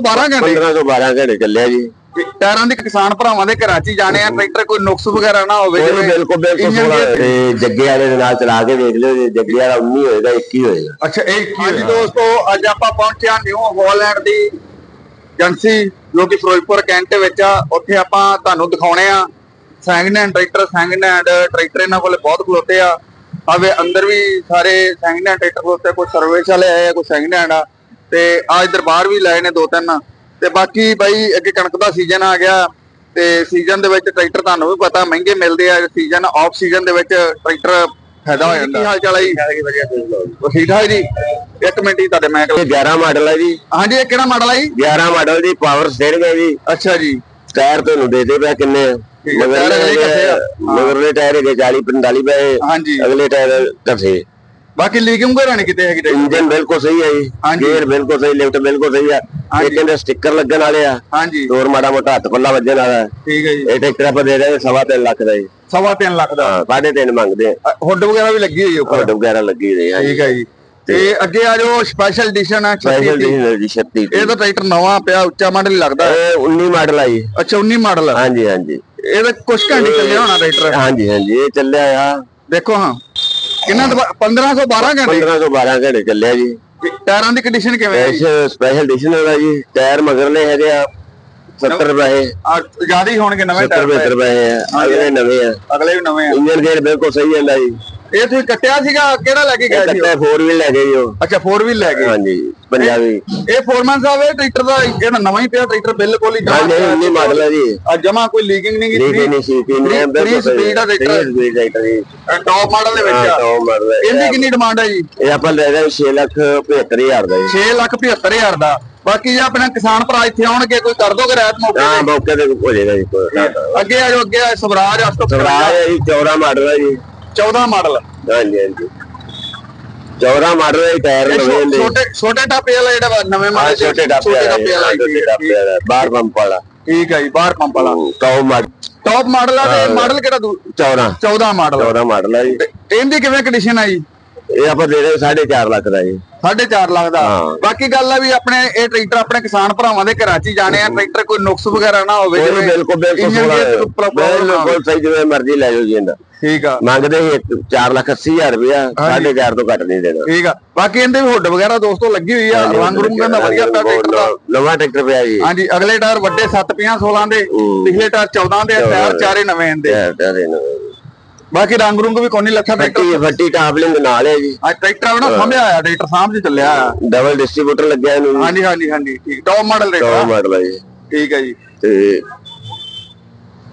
12 ਘੰਟੇ। 15 ਤੋਂ 12 ਘੰਟੇ ਚੱਲਿਆ ਜੀ। ਟਾਇਰਾਂ ਦੇ ਕਿਸਾਨ ਭਰਾਵਾਂ ਦੇ ਘਰਾਂ 'ਚ ਹੀ ਜਾਣੇ ਆ ਟਰੈਕਟਰ ਕੋਈ ਨੁਕਸ ਵਗੈਰਾ ਨਾ ਹੋਵੇ ਕੋਈ ਬਿਲਕੁਲ ਬਿਲਕੁਲ ਤੇ ਜੱਗੇ ਵਾਲੇ ਦੇ ਨਾਲ ਚਲਾ ਕੇ ਦੇਖ ਲਿਓ ਜੇ। ਜੱਗੇ ਵਾਲਾ 19 ਹੋਏਗਾ 21 ਹੋਏਗਾ। ਅੱਛਾ ਇਹ ਕੀ ਹਾਂਜੀ ਦੋਸਤੋ ਅੱਜ ਆਪਾਂ ਪਹੁੰਚੇ ਹਾਂ ਨਿਊ ਹਾਲੈਂਡ ਦੀ ਏਜੰਸੀ ਜੋ ਕਿ ਫਿਰੋਜ਼ਪੁਰ ਕੈਂਟ ਦੇ ਵਿੱਚ ਆ। ਉੱਥੇ ਆਪਾਂ ਤੁਹਾਨੂੰ ਦਿਖਾਉਣੇ ਆ। Second hand tractor second hand tractor ਇਹਨਾਂ ਕੋਲੇ ਬਹੁਤ ਖਲੋਤੇ ਆ। ਆਵੇ ਅੰਦਰ ਵੀ ਸਾਰੇ ਸੈਕਿੰਡ ਹੈਂਡ ਟਰੈਕਟਰ ਖਲੋਤੇ ਕੋਈ ਸਰਵਿਸ ਵਾਲੇ ਆਏ ਆ ਕੋਈ ਸੈਕਿੰਡ ਹੈਂਡ ਆ। ਤੇ ਇਧਰ ਬਾਹਰ ਵੀ ਲਾਏ ਨੇ ਦੋ ਤਿੰਨ। ਤੇ ਬਾਕੀ ਬਾਈ ਅੱਗੇ ਕਣਕ ਦਾ ਸੀਜ਼ਨ ਆ ਗਿਆ ਤੇ ਸੀਜ਼ਨ ਦੇ ਵਿੱਚ ਟਰੈਕਟਰ ਤੁਹਾਨੂੰ ਵੀ ਪਤਾ ਮਹਿੰਗੇ ਮਿਲਦੇ ਆ ਸੀਜ਼ਨ ਆਫ ਸੀਜ਼ਨ ਦੇ ਵਿੱਚ ਟਰੈਕਟਰ ਫਾਇਦਾ ਹੋ ਜਾਂਦਾ। ਕੀ ਹਾਲ ਚਾਲ ਹੈ ਜੀ ਉਹ ਠੀਕ ਠਾਕ ਜੀ? ਇੱਕ ਮਿੰਟ ਹੀ ਤੁਹਾਡੇ ਮੈਂ ਇਹ 11 ਮਾਡਲ ਹੈ ਜੀ। ਹਾਂਜੀ ਇਹ ਕਿਹੜਾ ਮਾਡਲ ਹੈ ਜੀ? 11 ਮਾਡਲ ਦੀ ਪਾਵਰ ਸਟੀਅਰਿੰਗ ਹੈ ਜੀ। ਅੱਛਾ ਜੀ। ਟਾਇਰ ਤੁਹਾਨੂੰ ਦੇ ਦੇ ਪਿਆ ਕਿੰਨੇ। ਮਗਰਲੇ ਟਾਇਰ ਹੈਗੇ 40 45 ਪਏ। ਹਾਂਜੀ। ਅਗਲੇ ਟਾਇਰ ਕਸੇ ਬਾਕੀ ਲੀਕਿੰਗ ਵਗੈਰਾ ਨਹੀਂ ਕਿਤੇ ਹੈਗੀ ਟਰੈਕਟਰ ਇੰਜਨ ਬਿਲਕੁਲ ਸਹੀ ਹੈ ਜੀ। ਹਾਂਜੀ। ਗੇਅਰ ਬਿਲਕੁਲ ਸਹੀ ਲਿਫਟ ਬਿਲਕੁਲ ਸਹੀ ਹੈ। ਹਾਂਜੀ। ਇਹ ਕਹਿੰਦੇ ਸਟicker ਲੱਗਣ ਵਾਲੇ ਆ। ਹਾਂਜੀ। ਹੋਰ ਮਾੜਾ ਮੋਟਾ ਹੱਥ ਪੱਲਾ ਵੱਜਣ ਵਾਲਾ। ਹੈ। ਠੀਕ ਹੈ ਜੀ। ਇਹ ਟਰੈਕਟਰ ਆਪਾਂ ਦੇ ਰਹੇ ਹਾਂ ਸਵਾ ਤਿੰਨ ਲੱਖ ਦਾ ਜੀ। ਸਵਾ ਤਿੰਨ ਲੱਖ ਦਾ? ਹਾਂ ਸਾਢੇ ਤਿੰਨ ਮੰਗਦੇ ਆ। ਹੁੱਡ ਵਗੈਰਾ ਵੀ ਲੱਗੀ ਹੋਈ ਉੱਪਰ? ਕੋਡ ਵਗੈਰਾ ਲੱਗੀ ਰਹੀ ਹੈ ਠੀਕ ਹੈ ਜੀ। ਤੇ ਅੱਗੇ ਆ ਜੋ ਸਪੈਸ਼ਲ ਐਡੀਸ਼ਨ ਹੈ 36 ਸਪੈਸ਼ਲ ਜੀ 36 ਇਹ ਤਾਂ ਟਰੈਕਟਰ ਨਵਾਂ ਪਿਆ ਉੱਚਾ ਮਾਡਲ ਹੀ ਲੱਗਦਾ। ਹੈ। ਇਹ 19 ਮਾਡਲ ਆ ਜੀ। ਅੱਛਾ 19 ਮਾਡਲ ਹਾਂਜੀ ਹਾਂਜੀ। ਇਹਦਾ ਕੁਝ ਘੰਟੇ ਚੱਲਿਆ ਹੋਣਾ ਟਰੈਕਟਰ ਹਾਂਜੀ ਹਾਂਜੀ ਇਹ ਚੱਲਿਆ ਆ। ਦੇਖੋ ਹਾਂ। ਕਿੰਨਾ 1512 ਘੰਟੇ? 15 ਤੋਂ 12 ਘੰਟੇ ਚੱਲਿਆ ਜੀ। ਟਾਇਰਾਂ ਦੀ ਕੰਡੀਸ਼ਨ ਕਿਵੇਂ ਹੈ ਜੀ? ਸਪੈਸ਼ਲ ਸਪੈਸ਼ਲ ਡੀਜ਼ਲ ਦਾ ਜੀ। ਟਾਇਰ ਮਗਰਲੇ ਹੈਗੇ ਆ 70 ਰੁਪਏ ਆ ਜ਼ਿਆਦਾ ਹੀ ਹੋਣਗੇ ਨਵੇਂ 70 ਟਾਇਰ ਰੁਪਏ ਆ ਅਗਲੇ ਨਵੇਂ ਆ। ਅਗਲੇ ਵੀ ਨਵੇਂ ਆ। ਇੰਜਨ ਗੇਅਰ ਬਿਲਕੁਲ ਸਹੀ ਜਾਂਦਾ ਜੀ। ਇਹ ਤੁਸੀਂ ਕੱਟਿਆ ਸੀਗਾ? ਕਿਹੜਾ ਲੈ ਕੇ ਗਏ ਸੀ ਕੱਟੇ 4 ਵੀਲ ਲੈ ਗਏ ਜੀ ਉਹ। ਅੱਛਾ 4 ਵੀਲ ਲੈ ਗਏ ਹਾਂਜੀ। ਪੰਜਾਬੀ। ਇਹ ਫੋਰਮੈਨ ਸਾਹਿਬ ਇਹ ਟਰੈਕਟਰ ਦਾ ਜਿਹੜਾ ਨਵਾਂ ਹੀ ਪਿਆ ਟਰੈਕਟਰ ਬਿਲਕੁਲ ਹੀ ਹਾਂਜੀ 19 ਮਾਡਲ ਹੈ ਜੀ। ਆ ਜਮਾ ਕੋਈ ਲੀਕਿੰਗ ਨਹੀਂ ਕੀਤੀ। ਨਹੀਂ ਸੀ ਤਿੰਨ three- ਬਿਲਕੁਲ speed ਆ ਟਰੈਕਟਰ। Speed ਟਰੈਕਟਰ ਜੀ। ਟੌਪ ਮਾਡਲ ਦੇ ਵਿੱਚ ਆ। ਟੌਪ ਮਾਡਲ ਹੈ ਇਹਦੀ ਕਿੰਨੀ ਡਿਮਾਂਡ ਹੈ ਜੀ? ਇਹ ਆਪਾਂ ਲੈ ਰਹੇ 6 ਲੱਖ 75000 ਦਾ ਜੀ। 6 ਲੱਖ 75000 ਦਾ। ਬਾਕੀ ਜੇ ਆਪਣਾ ਕਿਸਾਨ ਭਰਾ ਇੱਥੇ ਆਉਣਗੇ ਕੋਈ ਕਰ ਦੋਗੇ ਰਾਤ ਮੌਕੇ ਹਾਂ? ਮੌਕੇ ਤੇ ਹੋ ਜਾਏਗਾ ਜੀ। ਅੱਗੇ ਆ ਜਾਓ ਅੱਗੇ ਸਵਰਾਜ 855 ਸਵਰਾਜ ਹੈ ਜੀ 14 ਮਾਡਲ ਹੈ ਜੀ। 14 ਮਾਡਲ ਹਾਂਜੀ ਹਾਂਜੀ। 14 ਮਾਡਲ ਹੈ ਟਾਇਰ ਨਵੇਂ ਨੇ ਛੋਟੇ ਛੋਟੇ ਟਾਪੇ ਵਾਲਾ ਜਿਹੜਾ ਵਾ ਨਵੇਂ ਮਾਡਲ ਛੋਟੇ ਛੋਟੇ ਵਾਲਾ ਟਾਪੇ ਜੀ, ਵਾਲਾ ਬਾਹਰ ਪੰਪ ਵਾਲਾ। ਠੀਕ ਹੈ ਜੀ ਬਾਹਰ ਪੰਪ ਵਾਲਾ। ਟੌਪ ਮਾਡਲ ਟੌਪ ਮਾਡਲ ਆ ਤੇ ਮਾਡਲ ਕਿਹੜਾ ਦੂ- 14 14 ਮਾਡਲ 14 ਮਾਡਲ ਹੈ ਜੀ। ਇਹਦੀ ਕਿਵੇਂ ਕੰਡੀਸ਼ਨ ਆ ਜੀ? ਇਹ ਆਪਾਂ ਦੇ ਰਹੇ 4.5 ਲੱਖ ਦਾ ਜੀ। 4.5 ਲੱਖ ਦਾ। ਹਾਂ। ਬਾਕੀ ਗੱਲ ਆ ਵੀ ਆਪਣੇ ਇਹ ਟਰੈਕਟਰ ਆਪਣੇ ਕਿਸਾਨ ਭਰਾਵਾਂ ਦੇ ਘਰਾਂ 'ਚ ਹੀ ਜਾਣੇ ਆ। ਟਰੈਕਟਰ ਕੋਈ ਨੁਕਸ ਵਗੈਰਾ ਨਾ ਹੋਵੇ ਜਿਵੇਂ ਬਿਲਕੁਲ ਬਿਲਕੁਲ ਹੈ। ਬਿਲਕੁਲ ਸਹੀ ਜਿਵੇਂ ਮਰਜ਼ੀ ਲੈ ਜਾਓ ਜੀ ਇਹਦਾ। ਠੀਕ ਆ। ਮੰਗਦੇ ਸੀ 4 ਲੱਖ 80 ਹਜ਼ਾਰ ਰੁਪਇਆ 4.5 ਤੋਂ ਘੱਟ ਨਹੀਂ ਦੇਣਾ। ਠੀਕ ਆ। ਬਾਕੀ ਇਹਦੇ ਵੀ ਹੁੱਡ ਵਗੈਰਾ ਦੋਸਤੋ ਲੱਗੀ ਹੋਈ ਆ। ਰੰਗ ਰੂੰਗ ਦਾ ਵਧੀਆ ਪਿਆ ਟਰੈਕਟਰ ਦਾ। ਨਵਾਂ ਟਰੈਕਟਰ ਪਿਆ ਜੀ। ਹਾਂਜੀ ਅਗਲੇ ਟਾਇਰ ਵੱਡੇ 7 50 16 ਦੇ ਹੂੰ। ਪਿਛਲੇ ਟਾਇਰ 14 ਦੇ ਟਾਇਰ ਚਾਰੇ ਨਵੇਂ ਦੇ। ਟਾਇਰ ਨਵੇਂ। ਬਾਕੀ ਰੰਗ ਰੂੰਗ ਵੀ ਕੋਨੀ ਲੱਥਾ ਟਰੈਕਟਰ ਫੱਟੀ ਫੱਟੀ ਟਾਪਲਿੰਗ ਨਾਲ ਹੈ ਜੀ। ਆ ਟਰੈਕਟਰ ਆ ਨਾ ਸਾਹਮਣੇ ਆਇਆ ਟਰੈਕਟਰ ਸਾਹਮਣੇ ਚੱਲਿਆ ਆ ਡਬਲ ਡਿਸਟ੍ਰੀਬਿਊਟਰ ਲੱਗਿਆ ਇਹਨੂੰ ਹਾਂਜੀ ਹਾਂਜੀ ਹਾਂਜੀ ਠੀਕ। Top model top tractor model ਹੈ ਜੀ। ਠੀਕ ਹੈ ਜੀ। ਤੇ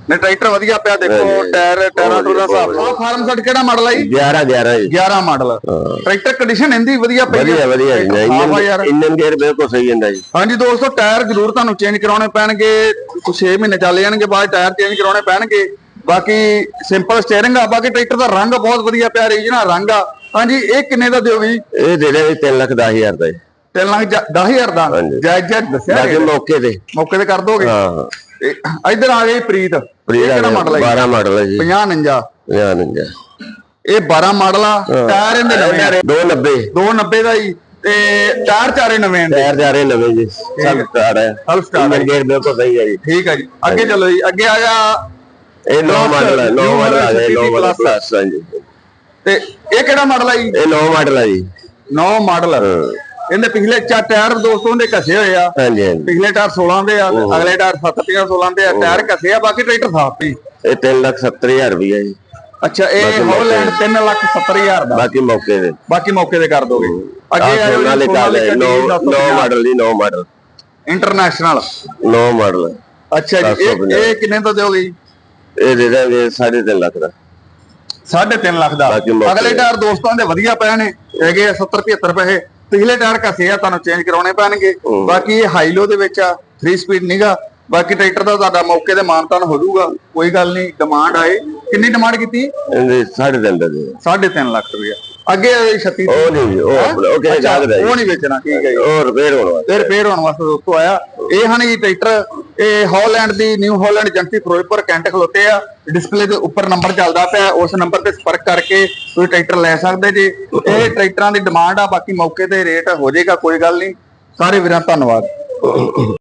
ਨੇ ਟਰੈਕਟਰ ਵਧੀਆ ਪਿਆ ਦੇਖੋ। ਟਾਇਰ ਟਾਇਰਾਂ ਟੂਰਾਂ ਹਿਸਾਬ ਨਾਲ। ਫਾਰਮ ਸੈਟ ਕਿਹੜਾ ਮਾਡਲ ਆ ਜੀ? 11 11 ਜੀ। 11 ਮਾਡਲ ਟਰੈਕਟਰ ਕੰਡੀਸ਼ਨ ਇਹਦੀ ਵਧੀਆ ਪਈ ਵਧੀਆ ਵਧੀਆ ਹਾਂ ਇੰਜਨ ਗੇਅਰ ਬਿਲਕੁਲ ਸਹੀ ਜਾਂਦਾ ਜੀ। ਹਾਂਜੀ ਦੋਸਤੋ ਟਾਇਰ ਜ਼ਰੂਰ ਤੁਹਾਨੂੰ ਚੇਂਜ ਕਰਾਉਣੇ ਪੈਣਗੇ। ਕੁਝ 6 ਮਹੀਨੇ ਚੱਲ ਜਾਣਗੇ ਬਾਅਦ ਟਾਇਰ ਚੇਂਜ ਕਰਾਉਣੇ ਪੈਣਗੇ। ਬਾਕੀ ਸਿੰਪਲ ਸਟੀਅਰਿੰਗ ਆ ਬਾਕੀ ਟਰੈਕਟਰ ਦਾ ਰੰਗ ਬਹੁਤ ਵਧੀਆ ਪਿਆ ਰੀਜਨਲ ਰੰਗ ਆ। ਹਾਂਜੀ ਇਹ ਕਿੰਨੇ ਦਾ ਦਿਓਗੇ ਜੀ? ਇਹ ਦੇ ਰਹੇ 3 ਲੱਖ 10 ਹਜ਼ਾਰ ਦਾ ਜੀ। 3 ਲੱਖ 10000 ਦਾ। ਜਾਇਜ਼ ਜਾਇਜ਼ ਦੱਸਿਆ rate। ਮੌਕੇ ਤੇ। ਮੌਕੇ ਤੇ ਕਰ ਦੋਗੇ? ਹਾਂ। ਹਾਂ ਇੱਧਰ ਆ ਗਈ ਪ੍ਰੀਤ। ਇਹ ਕਿਹੜਾ ਮਾਡਲ ਹੈ 12 ਮਾਡਲ ਹੈ ਜੀ। 50 49 50 49 ਇਹ 12 ਮਾਡਲ ਆ ਟਾਇਰ ਇਹਦੇ ਨਵੇਂ ਆ। 290 290 ਦਾ ਜੀ ਤੇ ਟਾਇਰ ਚਾਰੇ ਨਵੇਂ ਨੇ। ਟਾਇਰ ਜਾ ਰਹੇ ਨਵੇਂ ਜੀ। ਸਭ ਸਟਾਰਟ ਹੈ ਹਲ ਸਟਾਰ ਇੰਜਨ ਗੇਅਰ ਬਿਲਕੁਲ ਸਹੀ ਹੈ ਜੀ। ਠੀਕ ਹੈ ਜੀ। ਅੱਗੇ ਚੱਲੋ ਜੀ। ਅੱਗੇ ਆ ਜਾ ਇਹ 9 ਮਾਡਲ ਹੈ 9 New ਮਾਡਲ ਆ 9 City ਮਾਡਲ ਹਾਂਜੀ। ਤੇ ਇਹ ਕਿਹੜਾ ਮਾਡਲ ਆ ਜੀ? ਇਹ 9 ਮਾਡਲ ਹੈ ਜੀ। 9 ਮਾਡਲ ਇਹਦੇ ਪਿਛਲੇ ਚਾਰ ਟਾਇਰ ਦੋਸਤੋਂ ਦੇ ਘਸੇ ਹੋਏ ਆ। ਹਾਂਜੀ ਹਾਂਜੀ। ਪਿਛਲੇ ਟਾਇਰ 16 ਦੇ ਆ ਅਗਲੇ ਟਾਇਰ 7 50 16 ਦੇ ਆ। ਟਾਇਰ ਘਸੇ ਆ ਬਾਕੀ ਟਰੈਕਟਰ ਸਾਫ਼ ਹੀ ਇਹ 3 ਲੱਖ 70 ਹਜ਼ਾਰ ਰੁਪਇਆ ਜੀ। ਅੱਛਾ ਇਹ ਹੌਲੈਂਡ 3 ਲੱਖ 70 ਹਜ਼ਾਰ ਦਾ। ਬਾਕੀ ਮੌਕੇ ਤੇ ਬਾਕੀ ਮੌਕੇ ਤੇ ਕਰ ਦੋਗੇ। ਅੱਗੇ ਆ ਜਾਓ ਨਾਲੇ ਜੀ, ਕਾਲ ਹੈ 9 9 ਮਾਡਲ ਦੀ 9 ਮਾਡਲ ਇੰਟਰਨੈਸ਼ਨਲ। 9 ਮਾਡਲ ਅੱਛਾ ਜੀ ਇਹ ਇਹ ਕਿੰਨੇ ਦਾ ਦਿਓਗੇ ਜੀ? ਇਹ ਦੇ ਦਾਂਗੇ 3.5 ਲੱਖ ਦਾ। 3.5 ਲੱਖ ਦਾ। ਬਾਕੀ ਮੌਕੇ ਅਗਲੇ ਟਾਇਰ ਦੋਸਤਾਂ ਦੇ ਵਧੀਆ ਪਏ ਨੇ ਹੈਗੇ ਆ 70 75 ਪੈਸੇ। ਪਿਛਲੇ ਟਾਇਰ ਘਸੇ ਆ ਤੁਹਾਨੂੰ ਚੇਂਜ ਕਰਾਉਣੇ ਪੈਣਗੇ। ਬਾਕੀ ਇਹ ਹਾਈਲੋ ਦੇ ਵਿੱਚ ਆ 3 ਸਪੀਡ ਨੀਗਾ। ਬਾਕੀ ਟਰੈਕਟਰ ਦਾ ਤੁਹਾਡਾ ਮੌਕੇ ਤੇ ਮਾਨਤਾਨ ਹੋ ਜਾਊਗਾ। ਕੋਈ ਗੱਲ ਨਹੀਂ ਡਿਮਾਂਡ ਆਏ। ਕਿੰਨੀ ਡਿਮਾਂਡ ਕੀਤੀ? ਇਹਦੇ 3.5 ਦਾ ਦੇ। 3.5 ਲੱਖ ਰੁਪਇਆ। ਅੱਗੇ ਜੀ 36 ਉਹ ਨਹੀਂ ਉਹ ਆਪਣਾ ਉਹ ਕਿਸੇ ਅੱਛਾ, ਦਾ ਉਹ ਨਹੀਂ ਵੇਚਣਾ ਠੀਕ ਹੈ ਜੀ। ਉਹ ਰਿਪੇਅਰ ਹੋਣ। ਵਾਸਤੇ ਤੇ ਰਿਪੇਅਰ ਹੋਣ ਵਾਸਤੇ ਦੋਸਤੋ ਆਇਆ। ਇਹ ਹਨ ਜੀ ਟਰੈਕਟਰ ਇਹ ਹਾਲੈਂਡ ਦੀ New Holland agency Firozpur Cantt ਖਲੋਤੇ ਆ। ਡਿਸਪਲੇ ਦੇ ਉੱਪਰ ਨੰਬਰ ਚੱਲਦਾ ਪਿਆ ਉਸ ਨੰਬਰ ਤੇ ਸੰਪਰਕ ਕਰਕੇ ਤੁਸੀਂ ਟਰੈਕਟਰ ਲੈ ਸਕਦੇ ਜੀ। ਇਹ ਟਰੈਕਟਰਾਂ ਦੀ ਡਿਮਾਂਡ ਆ ਬਾਕੀ ਮੌਕੇ ਤੇ ਰੇਟ ਹੋ ਜਾਏਗਾ ਕੋਈ ਗੱਲ ਨਹੀਂ। ਸਾਰੇ ਵੀਰਾਂ ਧੰਨਵਾਦ।